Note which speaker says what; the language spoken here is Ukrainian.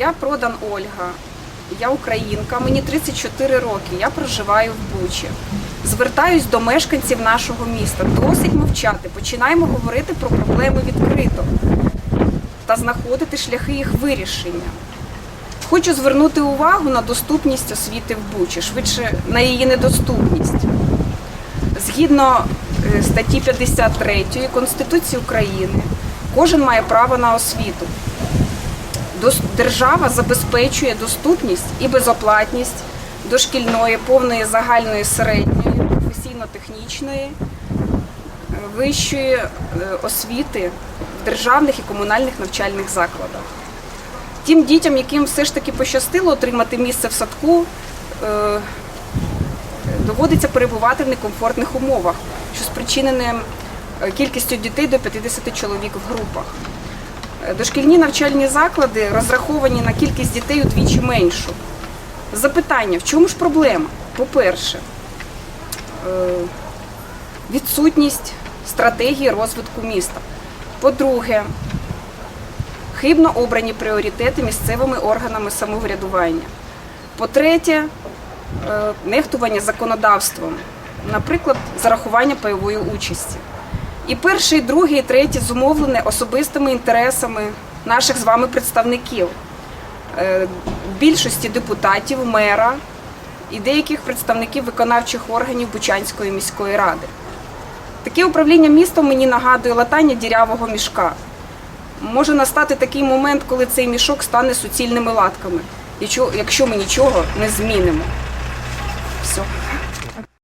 Speaker 1: Я продан Ольга, я українка, мені 34 роки, я проживаю в Бучі. Звертаюсь до мешканців нашого міста. Досить мовчати. Починаємо говорити про проблеми відкрито та знаходити шляхи їх вирішення. Хочу звернути увагу на доступність освіти в Бучі, швидше на її недоступність. Згідно е, статті 53 Конституції України, кожен має право на освіту. Держава забезпечує доступність і безоплатність дошкільної, повної загальної середньої, професійно-технічної, е, вищої е, освіти в державних і комунальних навчальних закладах. Тим дітям, яким все ж таки пощастило отримати місце в садку, е, доводиться перебувати в некомфортних умовах, що спричинене кількістю дітей до 50 чоловік в групах. Дошкільні навчальні заклади розраховані на кількість дітей удвічі меншу. Запитання: в чому ж проблема? По-перше, е, відсутність стратегії розвитку міста. По-друге, хибно обрані пріоритети місцевими органами самоврядування. По-третє, е, нехтування законодавством, наприклад, зарахування пайової участі. І перше, і друге, і третє зумовлене особистими інтересами наших з вами представників, Е, більшості депутатів, мера і деяких представників виконавчих органів Бучанської міської ради. Таке управління містом мені нагадує латання дірявого мішка. Може настати такий момент, коли цей мішок стане суцільними латками, якщо ми нічого не змінимо. Все.